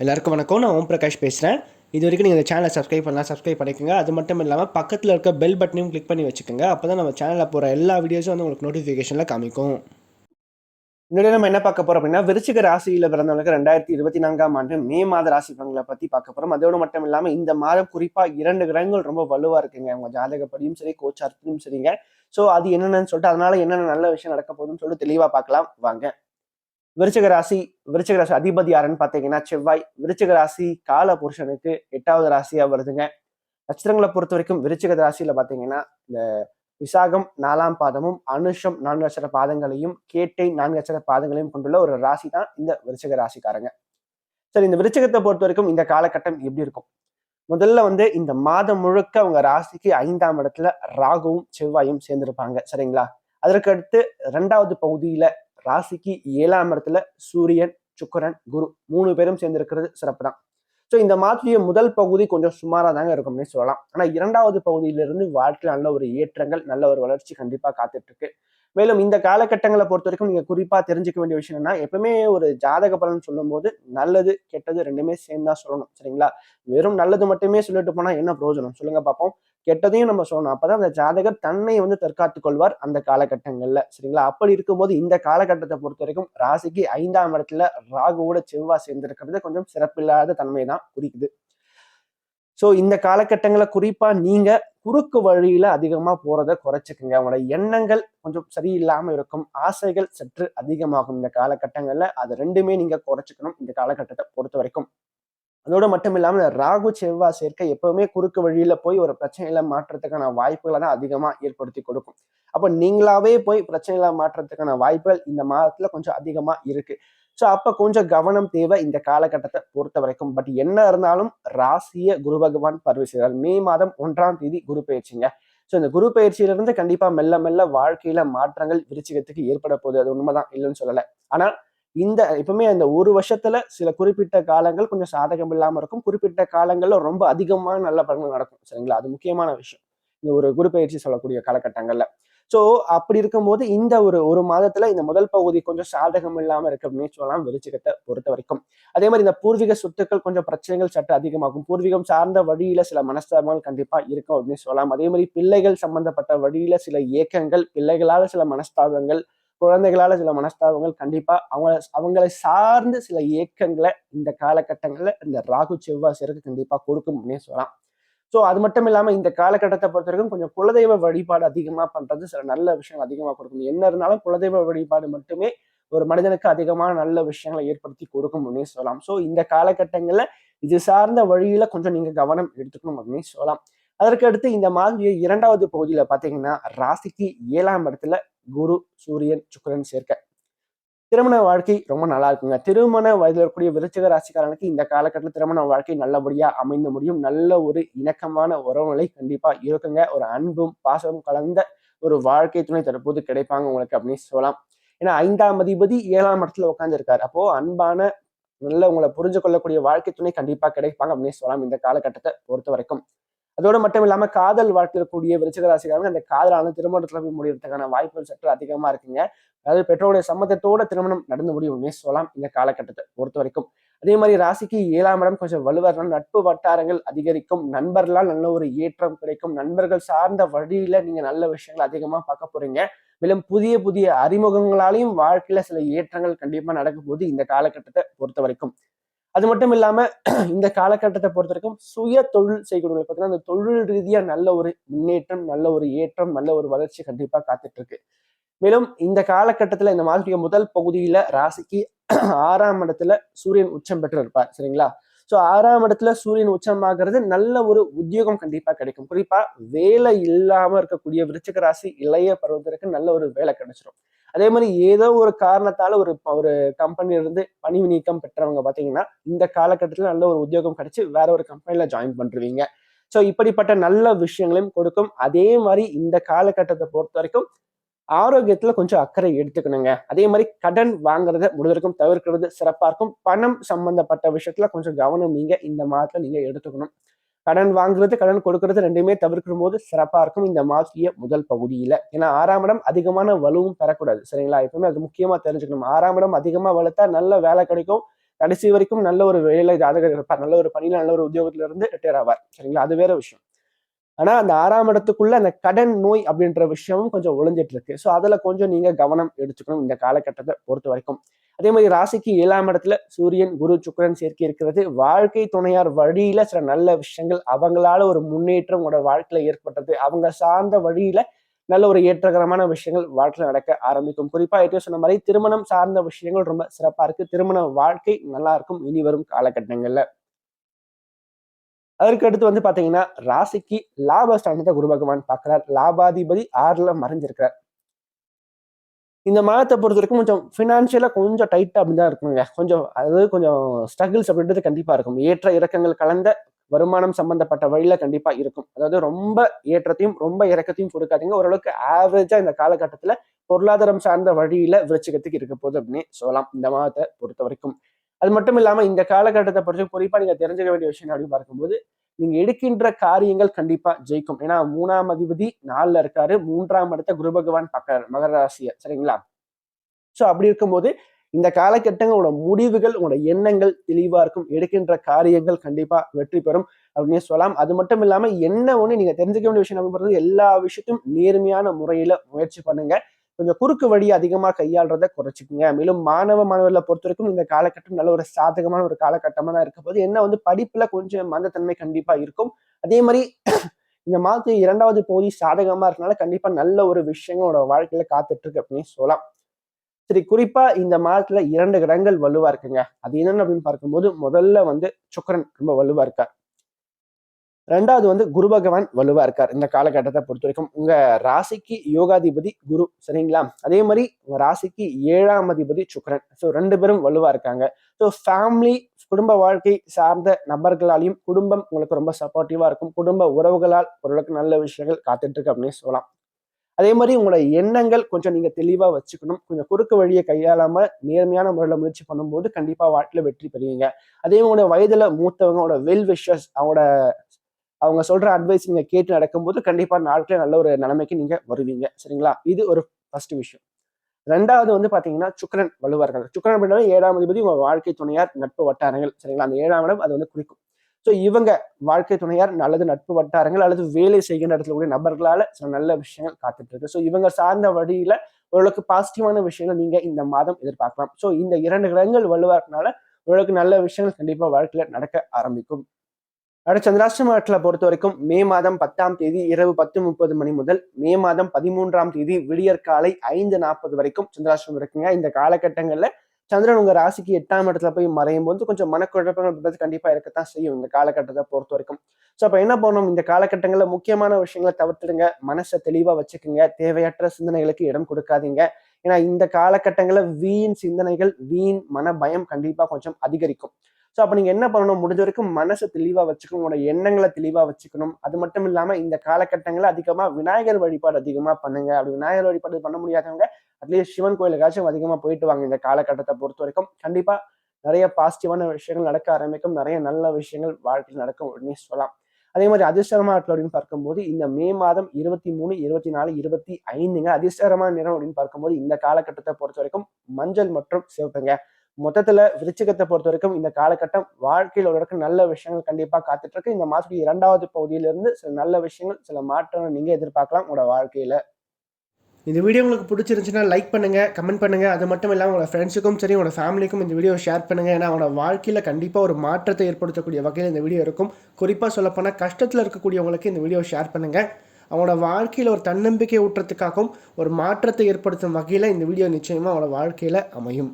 எல்லாருக்கும் வணக்கம். நான் ஓம் பிரகாஷ் பேசுகிறேன் இது வரைக்கும் நீங்கள் இந்த சேனலை சப்ஸ்கிரைப் பண்ணலாம் சப்ஸ்கிரைப் பண்ணிக்கோங்க. அது மட்டும் இல்லாமல் பக்கத்தில் இருக்க பெல் பட்டனையும் கிளிக் பண்ணி வச்சுக்கோங்க. அப்போ தான் நம்ம சேனலில் போகிற எல்லா வீடியோஸும் வந்து உங்களுக்கு நோட்டிஃபிகேஷனில் காமிக்கும். இன்னொரு நம்ம என்ன பார்க்க போகிறோம் அப்படின்னா விருச்சிக ராசியில் பிறந்தவங்களுக்கு ரெண்டாயிரத்தி இருபத்தி நான்காம் ஆண்டு மே மாத ராசி பலன்களை பற்றி பார்க்க போகிறோம் அதோடு மட்டும் இல்லாமல் இந்த மாதம் குறிப்பாக இரண்டு கிரகங்கள் ரொம்ப வலுவாக இருக்குங்க. உங்கள் ஜாதகப்படியும் சரி கோச்சார்த்தியும் சரிங்க. ஸோ அது என்னென்னு சொல்லிட்டு அதனால என்னென்ன நல்ல விஷயம் நடக்க போகுதுன்னு சொல்லிட்டு தெளிவாக பார்க்கலாம். வாங்க. விருச்சிக ராசி விருச்சக ராசி அதிபதி யாருன்னு பார்த்தீங்கன்னா செவ்வாய். விருச்சிக ராசி கால புருஷனுக்கு எட்டாவது ராசியா வருதுங்க. நட்சத்திரங்களை பொறுத்த வரைக்கும் விருச்சக ராசியில பார்த்தீங்கன்னா இந்த விசாகம் நாலாம் பாதமும் அனுஷம் நான்கு அச்சர பாதங்களையும் கேட்டை நான்கு அச்சர பாதங்களையும் கொண்டுள்ள ஒரு ராசி தான் இந்த விருச்சக ராசிக்காரங்க. சரி இந்த விருச்சகத்தை பொறுத்த வரைக்கும் இந்த காலகட்டம் எப்படி இருக்கும்? முதல்ல வந்து இந்த மாதம் முழுக்க அவங்க ராசிக்கு ஐந்தாம் இடத்துல ராகுவும் செவ்வாயும் சேர்ந்திருப்பாங்க. சரிங்களா? அதற்கு அடுத்து ரெண்டாவது பகுதியில ராசிக்கு ஏழாம் இடத்துல சூரியன் சுக்கரன் குரு மூணு பேரும் சேர்ந்திருக்கிறது சிறப்பு தான் ஸோ இந்த மாதத்துடைய முதல் பகுதி கொஞ்சம் சுமாராக தாங்க இருக்கும்னு சொல்லலாம். ஆனால் இரண்டாவது பகுதியிலிருந்து வாழ்க்கையில் நல்ல ஒரு ஏற்றங்கள் நல்ல ஒரு வளர்ச்சி கண்டிப்பாக காத்துட்டு இருக்கு மேலும் இந்த காலகட்டங்களை பொறுத்த வரைக்கும் நீங்கள் குறிப்பாக தெரிஞ்சுக்க வேண்டிய விஷயம் என்ன எப்பவுமே ஒரு ஜாதக பலன் சொல்லும்போது நல்லது கெட்டது ரெண்டுமே சேர்ந்தா சொல்லணும். சரிங்களா? வெறும் நல்லது மட்டுமே சொல்லிட்டு போனால் என்ன பிரயோஜனம்? சொல்லுங்க பார்ப்போம். கெட்டதையும் நம்ம சொல்லணும். அப்பதான் அந்த ஜாதகர் தன்னை வந்து தற்காத்து கொள்வார் அந்த காலகட்டங்கள்ல. சரிங்களா? அப்படி இருக்கும்போது இந்த காலகட்டத்தை பொறுத்த வரைக்கும் ராசிக்கு ஐந்தாம் இடத்துல ராகுவோட செவ்வாய் சேர்ந்திருக்கிறது கொஞ்சம் சிறப்பில்லாத தன்மை தான் குறிக்குது. ஸோ இந்த காலகட்டங்களை குறிப்பா நீங்க குறுக்கு வழியில அதிகமா போறதை குறைச்சிக்கங்க. உங்களோட எண்ணங்கள் கொஞ்சம் சரியில்லாம இருக்கும். ஆசைகள் சற்று அதிகமாகும் இந்த காலகட்டங்கள்ல. அது ரெண்டுமே நீங்க குறைச்சிக்கணும் இந்த காலகட்டத்தை பொறுத்த வரைக்கும் அதோட மட்டும் இல்லாமல் ராகு செவ்வாய் சேர்க்கை எப்பவுமே குறுக்கு வழியில போய் ஒரு பிரச்சனையில மாற்றத்துக்கான வாய்ப்புகளை தான் அதிகமா ஏற்படுத்தி கொடுக்கும். அப்போ நீங்களாவே போய் பிரச்சனைகளை மாற்றத்துக்கான வாய்ப்புகள் இந்த மாதத்துல கொஞ்சம் அதிகமா இருக்கு. ஸோ அப்போ கொஞ்சம் கவனம் தேவை இந்த காலகட்டத்தை பொறுத்த வரைக்கும். பட் என்ன இருந்தாலும் ராசிய குரு பகவான் பருவ மே மாதம் ஒன்றாம் தேதி குரு பயிற்சிங்க. ஸோ இந்த குரு பயிற்சியிலிருந்து கண்டிப்பா மெல்ல மெல்ல வாழ்க்கையில மாற்றங்கள் விருச்சிகத்துக்கு ஏற்பட போகுது. அது உண்மைதான் இல்லைன்னு சொல்லலை. ஆனால் இந்த எப்பவுமே அந்த ஒரு வருஷத்துல சில குறிப்பிட்ட காலங்கள் கொஞ்சம் சாதகம் இல்லாமல் இருக்கும். குறிப்பிட்ட காலங்கள்ல ரொம்ப அதிகமான நல்ல பலன்கள் நடக்கும் சரிங்களா? அது முக்கியமான விஷயம். இந்த ஒரு குரு சொல்லக்கூடிய காலகட்டங்கள்ல. ஸோ அப்படி இருக்கும்போது இந்த ஒரு ஒரு மாதத்துல இந்த முதல் பகுதி கொஞ்சம் சாதகம் இல்லாம இருக்கு அப்படின்னு சொல்லலாம் வெளிச்சகத்தை பொறுத்த வரைக்கும். அதே மாதிரி இந்த பூர்வீக சொத்துக்கள் கொஞ்சம் பிரச்சனைகள் சற்று அதிகமாகும். பூர்வீகம் சார்ந்த வழியில சில மனஸ்தாபங்கள் கண்டிப்பா இருக்கும் அப்படின்னு சொல்லலாம். அதே மாதிரி பிள்ளைகள் சம்பந்தப்பட்ட வழியில சில இயக்கங்கள் பிள்ளைகளால சில மனஸ்தாபங்கள் குழந்தைகளால சில மனஸ்தாபங்கள் கண்டிப்பா அவங்கள அவங்களை சார்ந்து சில இயக்கங்களை இந்த காலகட்டங்கள்ல இந்த ராகு செவ்வாய் சிறகு கண்டிப்பா கொடுக்கும் அப்படின்னு சொல்லலாம். ஸோ அது மட்டும் இல்லாமல் இந்த காலகட்டத்தை பொறுத்த வரைக்கும் கொஞ்சம் குலதெய்வ வழிபாடு அதிகமாக பண்ணுறது சில நல்ல விஷயங்கள் அதிகமாக கொடுக்கும். என்ன இருந்தாலும் குலதெய்வ வழிபாடு மட்டுமே ஒரு மனிதனுக்கு அதிகமான நல்ல விஷயங்களை ஏற்படுத்தி கொடுக்கும் அப்படின்னு சொல்லலாம். ஸோ இந்த காலகட்டங்களில் இது சார்ந்த வழியில கொஞ்சம் நீங்க கவனம் எடுத்துக்கணும் அப்படின்னு சொல்லலாம். அதற்கு அடுத்து இந்த மாதிரி இரண்டாவது பகுதியில் பார்த்தீங்கன்னா ராசிக்கு ஏழாம் இடத்துல குரு சூரியன் சுக்கரன் சேர்க்க. திருமண வாழ்க்கை ரொம்ப நல்லா இருக்குங்க. திருமண வயதில் இருக்கக்கூடிய விருச்சிக ராசிக்காரனுக்கு இந்த காலகட்டத்தில் திருமண வாழ்க்கை நல்லபடியா அமைந்து முடியும். நல்ல ஒரு இணக்கமான உறவுநிலை கண்டிப்பா இருக்குங்க. ஒரு அன்பும் பாசமும் கலந்த ஒரு வாழ்க்கை துணை தற்போது கிடைப்பாங்க உங்களுக்கு அப்படின்னு சொல்லலாம். ஏன்னா ஐந்தாம் அதிபதி ஏழாம் இடத்துல உட்காந்துருக்காரு அப்போ அன்பான நல்ல உங்களை புரிஞ்சு கொள்ளக்கூடிய வாழ்க்கை துணை கண்டிப்பா கிடைப்பாங்க அப்படின்னு சொல்லலாம் இந்த காலகட்டத்தை பொறுத்த வரைக்கும். அதோடு மட்டும் இல்லாமல் காதல் வாழ்க்கைக்கூடிய விருச்சகராசிக்காரங்க அந்த காதலான திருமணத்தில் போய் முடியறதுக்கான வாய்ப்புகள் சற்று அதிகமா இருக்குங்க. அதாவது பெற்றோருடைய சம்மதத்தோட திருமணம் நடந்து முடியும்னே சொல்லலாம் இந்த காலகட்டத்தை பொறுத்த வரைக்கும் அதே மாதிரி ராசிக்கு ஏழாம் இடம் கொஞ்சம் வலுவாக நட்பு வட்டாரங்கள் அதிகரிக்கும். நண்பர்களால் நல்ல ஒரு ஏற்றம் கிடைக்கும். நண்பர்கள் சார்ந்த வழியில நீங்க நல்ல விஷயங்கள் அதிகமா பார்க்க போறீங்க. மேலும் புதிய புதிய அறிமுகங்களாலையும் வாழ்க்கையில சில ஏற்றங்கள் கண்டிப்பா நடக்கும் போது இந்த காலகட்டத்தை பொறுத்த வரைக்கும் அது மட்டும் இல்லாமல் இந்த காலகட்டத்தை பொறுத்த வரைக்கும் சுய தொழில் செய்கிறவங்களுக்கு பார்த்தீங்கன்னா அந்த தொழில் ரீதியாக நல்ல ஒரு முன்னேற்றம் நல்ல ஒரு ஏற்றம் நல்ல ஒரு வளர்ச்சி கண்டிப்பாக காத்துட்டு இருக்கு. மேலும் இந்த காலகட்டத்தில் இந்த மாதத்துடைய முதல் பகுதியில் ராசிக்கு ஆறாம் இடத்துல சூரியன் உச்சம் பெற்று இருப்பார் சரிங்களா? ஸோ ஆறாம் இடத்துல சூரியன் உச்சமாகிறது நல்ல ஒரு உத்தியோகம் கண்டிப்பாக கிடைக்கும். குறிப்பாக வேலை இல்லாமல் இருக்கக்கூடிய விருச்சிக ராசி இளைய பருவத்திற்கு நல்ல ஒரு வேலை கிடைச்சிடும் அதே மாதிரி ஏதோ ஒரு காரணத்தால ஒரு ஒரு கம்பெனில இருந்து பணி நீக்கம் பெற்றவங்க பாத்தீங்கன்னா இந்த காலகட்டத்தில் நல்ல ஒரு உத்தியோகம் கிடைச்சி வேற ஒரு கம்பெனில ஜாயின் பண்றீங்க. ஸோ இப்படிப்பட்ட நல்ல விஷயங்களையும் கொடுக்கும். அதே மாதிரி இந்த காலகட்டத்தை பொறுத்த வரைக்கும் ஆரோக்கியத்துல கொஞ்சம் அக்கறை எடுத்துக்கணுங்க. அதே மாதிரி கடன் வாங்குறத முடிவதற்கும் தவிர்க்கிறது சிறப்பா இருக்கும். பணம் சம்பந்தப்பட்ட விஷயத்துல கொஞ்சம் கவனம் நீங்க இந்த மாதத்துல நீங்க எடுத்துக்கணும். கடன் வாங்குறது கடன் கொடுக்கறது ரெண்டுமே தவிர்க்கும் போது சிறப்பாக இருக்கும் இந்த மாசிய முதல் பகுதியில். ஏன்னா ஆறாம் இடம் அதிகமான வலுவும் பெறக்கூடாது. சரிங்களா? எப்பவுமே அது முக்கியமாக தெரிஞ்சுக்கணும். ஆறாம் இடம் அதிகமாக வலுத்தா நல்ல வேலை கிடைக்கும். கடைசி வரைக்கும் நல்ல ஒரு வேலை ஜாதகர் இருப்பார். நல்ல ஒரு பணியில் நல்ல ஒரு உத்தியோகத்துல இருந்து ரிட்டையர் ஆவார். சரிங்களா? அது வேற விஷயம். ஆனா அந்த ஆறாம் இடத்துக்குள்ள அந்த கடன் நோய் அப்படின்ற விஷயமும் கொஞ்சம் ஒளிஞ்சிட்டு இருக்கு ஸோ அதுல கொஞ்சம் நீங்க கவனம் எடுத்துக்கணும் இந்த காலகட்டத்தை பொறுத்த வரைக்கும். அதே மாதிரி ராசிக்கு ஏழாம் இடத்துல சூரியன் குரு சுக்கரன் சேர்க்கை இருக்கிறது. வாழ்க்கை துணையார் வழியில சில நல்ல விஷயங்கள் அவங்களால ஒரு முன்னேற்றம் உங்களோட வாழ்க்கையில ஏற்பட்டது. அவங்க சார்ந்த வழியில நல்ல ஒரு ஏற்றகரமான விஷயங்கள் வாழ்க்கையில் நடக்க ஆரம்பிக்கும். குறிப்பா ஏற்கனவே சொன்ன மாதிரி திருமணம் சார்ந்த விஷயங்கள் ரொம்ப சிறப்பா இருக்கு. திருமண வாழ்க்கை நல்லா இருக்கும். இனி வரும் காலகட்டங்கள்ல. அதற்கு அடுத்து வந்து பாத்தீங்கன்னா ராசிக்கு லாபஸ்தானத்தை குரு பகவான் பார்க்கிறார். லாபாதிபதி ஆறுல மறைஞ்சிருக்கிறார். இந்த மாதத்தை பொறுத்த வரைக்கும் கொஞ்சம் ஃபினான்ஷியலாக கொஞ்சம் டைட்டாக அப்படி தான் இருக்குங்க. கொஞ்சம் அதாவது கொஞ்சம் ஸ்ட்ரகிள்ஸ் அப்படின்றது கண்டிப்பாக இருக்கும். ஏற்ற இறக்கங்கள் கலந்த வருமானம் சம்பந்தப்பட்ட வழியில கண்டிப்பா இருக்கும். அதாவது ரொம்ப ஏற்றத்தையும் ரொம்ப இறக்கத்தையும் கொடுக்காதீங்க. ஓரளவுக்கு ஆவரேஜா இந்த காலகட்டத்துல பொருளாதாரம் சார்ந்த வழியில விருச்சிகத்துக்கு இருக்க போகுது அப்படின்னு சொல்லலாம். இந்த மாதத்தை பொறுத்த வரைக்கும். அது மட்டும் இல்லாமல் இந்த காலகட்டத்தை பற்றி குறிப்பாக நீங்கள் தெரிஞ்சுக்க வேண்டிய விஷயம் அப்படின்னு பார்க்கும்போது நீங்கள் எடுக்கின்ற காரியங்கள் கண்டிப்பாக ஜெயிக்கும். ஏன்னா மூணாம் அதிபதி நாலில் இருக்காரு. மூன்றாம் இடத்த குரு பகவான் பார்க்கறாரு. மகர ராசியை. சரிங்களா? ஸோ அப்படி இருக்கும்போது இந்த காலகட்டங்களோட முடிவுகள் உங்களோட எண்ணங்கள் தெளிவாக இருக்கும். எடுக்கின்ற காரியங்கள் கண்டிப்பாக வெற்றி பெறும் அப்படின்னு சொல்லலாம். அது மட்டும் இல்லாமல் என்ன ஒன்று நீங்கள் தெரிஞ்சுக்க வேண்டிய விஷயம் அப்படின்னு எல்லா விஷயத்தையும் நேர்மையான முறையில் முயற்சி பண்ணுங்கள் கொஞ்சம் குறுக்கு வழி அதிகமா கையாளுறதை குறைச்சிக்கோங்க. மேலும் மாணவ மாணவர்களை பொறுத்த வரைக்கும் இந்த காலகட்டம் நல்ல ஒரு சாதகமான ஒரு காலகட்டமா தான் இருக்க போது என்ன வந்து படிப்புல கொஞ்சம் மந்தத்தன்மை கண்டிப்பா இருக்கும். அதே மாதிரி இந்த மாதத்து இரண்டாவது பகுதி சாதகமா இருக்கனால கண்டிப்பா நல்ல ஒரு விஷயங்களோட வாழ்க்கையில காத்துட்டு இருக்கு அப்படின்னு சொல்லலாம். சரி குறிப்பா இந்த மாதத்துல இரண்டு கிரகங்கள் வலுவா இருக்குங்க. அது என்னன்னு அப்படின்னு பார்க்கும்போது முதல்ல வந்து சுக்கரன் ரொம்ப வலுவா இருக்கார். ரெண்டாவது வந்து குரு பகவான் வலுவா இருக்கார் இந்த காலகட்டத்தை பொறுத்த வரைக்கும். உங்க ராசிக்கு யோகாதிபதி குரு சரிங்களா? அதே மாதிரி உங்க ராசிக்கு ஏழாம் அதிபதி சுக்கரன். ஸோ ரெண்டு பேரும் வலுவா இருக்காங்க. ஸோ ஃபேமிலி குடும்ப வாழ்க்கை சார்ந்த நபர்களாலையும் குடும்பம் உங்களுக்கு ரொம்ப சப்போர்ட்டிவா இருக்கும். குடும்ப உறவுகளால் ஓரளவுக்கு நல்ல விஷயங்கள் காத்துட்டு இருக்கு அப்படின்னு சொல்லலாம். அதே மாதிரி உங்களோட எண்ணங்கள் கொஞ்சம் நீங்க தெளிவா வச்சுக்கணும். கொஞ்சம் குறுக்கு வழியை கையாளாம நேர்மையான முறையில முயற்சி பண்ணும்போது கண்டிப்பா வாழ்க்கையில வெற்றி பெறுவீங்க. அதே உங்களோட வயதுல மூத்தவங்க வெல் விஷஸ் அவங்களோட அவங்க சொல்ற அட்வைஸ் நீங்க கேட்டு நடக்கும்போது கண்டிப்பா நாட்களே நல்ல ஒரு நிலைமைக்கு நீங்க வருவீங்க. சரிங்களா? இது ஒரு ஃபர்ஸ்ட் விஷயம். ரெண்டாவது வந்து பாத்தீங்கன்னா சுக்கரன் வலுவார்கள். சுக்கரன் அப்படின்னா ஏழாம் அதிபதி உங்க வாழ்க்கை துணையார் நட்பு வட்டாரங்கள். சரிங்களா? அந்த ஏழாம் இடம் அது வந்து குறிக்கும். ஸோ இவங்க வாழ்க்கை துணையார் நல்லது நட்பு வட்டாரங்கள் அல்லது வேலை செய்கின்ற இடத்துல கூடிய நபர்களால சில நல்ல விஷயங்கள் காத்துட்டு இருக்கு. ஸோ இவங்க சார்ந்த வழியில ஓரளவுக்கு பாசிட்டிவான விஷயங்கள் நீங்க இந்த மாதம் எதிர்பார்க்கலாம். ஸோ இந்த இரண்டு கிரகங்கள் வலுவா ஓரளவுக்கு நல்ல விஷயங்கள் கண்டிப்பா வாழ்க்கையில நடக்க ஆரம்பிக்கும். அடுத்த சந்திராஷ்டமத்தில் பொறுத்த வரைக்கும் மே மாதம் பத்தாம் தேதி இரவு பத்து முப்பது மணி முதல் மே மாதம் பதிமூன்றாம் தேதி விடியற்காலை ஐந்து நாற்பது வரைக்கும் சந்திராஷ்டிரம் இருக்குங்க. இந்த காலகட்டங்களில் சந்திரன் உங்க ராசிக்கு எட்டாம் இடத்துல போய் மறையும் போது கொஞ்சம் மனக்குழப்பங்கள் கண்டிப்பா இருக்கத்தான் செய்யும் இந்த காலகட்டத்தை பொறுத்த வரைக்கும். ஸோ அப்போ என்ன பண்ணணும்? இந்த காலகட்டங்களில் முக்கியமான விஷயங்களை தவிர்த்துடுங்க. மனசை தெளிவாக வச்சுக்கோங்க. தேவையற்ற சிந்தனைகளுக்கு இடம் கொடுக்காதீங்க. ஏன்னா இந்த காலகட்டங்களில் வீண் சிந்தனைகள் வீண் மன பயம் கண்டிப்பாக கொஞ்சம் அதிகரிக்கும். ஸோ அப்போ நீங்கள் என்ன பண்ணணும்? முடிஞ்ச வரைக்கும் மனசை தெளிவாக வச்சுக்கணும். உங்களோட எண்ணங்களை தெளிவாக வச்சுக்கணும். அது மட்டும் இல்லாமல் இந்த காலகட்டங்களில் அதிகமாக விநாயகர் வழிபாடு அதிகமாக பண்ணுங்க. அப்படி விநாயகர் வழிபாடு பண்ண முடியாதவங்க அட்லீஸ்ட் சிவன் கோயிலுக்காச்சும் அதிகமாக போயிட்டு வாங்க. இந்த காலகட்டத்தை பொறுத்த வரைக்கும். கண்டிப்பாக நிறைய பாசிட்டிவான விஷயங்கள் நடக்க ஆரம்பிக்கும். நிறைய நல்ல விஷயங்கள் வாழ்க்கையில் நடக்கும் அப்படின்னு சொல்லலாம். அதே மாதிரி அதிர்ஷ்டரமா நாட்கள் அப்படின்னு பார்க்கும்போது இந்த மே மாதம் இருபத்தி மூணு இருபத்தி நாலு இருபத்தி ஐந்துங்க அதிர்ஷ்டரமான நிறம் அப்படின்னு பார்க்கும்போது இந்த காலகட்டத்தை பொறுத்த வரைக்கும் மஞ்சள் மற்றும் சிவப்புங்க. மொத்தத்துல விருச்சிகத்தை பொறுத்த வரைக்கும் இந்த காலகட்டம் வாழ்க்கையில் ஒரு நல்ல விஷயங்கள் கண்டிப்பா காத்துட்டு இருக்கு இந்த மாசத்துக்கு இரண்டாவது பகுதியிலிருந்து சில நல்ல விஷயங்கள் சில மாற்றங்கள் நீங்க எதிர்பார்க்கலாம் உங்களோட வாழ்க்கையில. இந்த வீடியோ உங்களுக்கு பிடிச்சிருந்துச்சுன்னா லைக் பண்ணுங்க கமெண்ட் பண்ணுங்க. அது மட்டும் இல்லாமல் உங்களோட ஃப்ரெண்ட்ஸுக்கும் சரி உங்களோட ஃபேமிலிக்கும் இந்த வீடியோ ஷேர் பண்ணுங்க. ஏன்னா அவனோட வாழ்க்கையில் கண்டிப்பாக ஒரு மாற்றத்தை ஏற்படுத்தக்கூடிய வகையில் இந்த வீடியோ இருக்கும். குறிப்பாக சொல்லப்போனால் கஷ்டத்தில் இருக்கக்கூடியவங்களுக்கு இந்த வீடியோ ஷேர் பண்ணுங்க. அவனோட வாழ்க்கையில் ஒரு தன்னம்பிக்கை ஊட்டுறதுக்காகவும் ஒரு மாற்றத்தை ஏற்படுத்தும் வகையில் இந்த வீடியோ நிச்சயமாக அவனோட வாழ்க்கையில் அமையும்.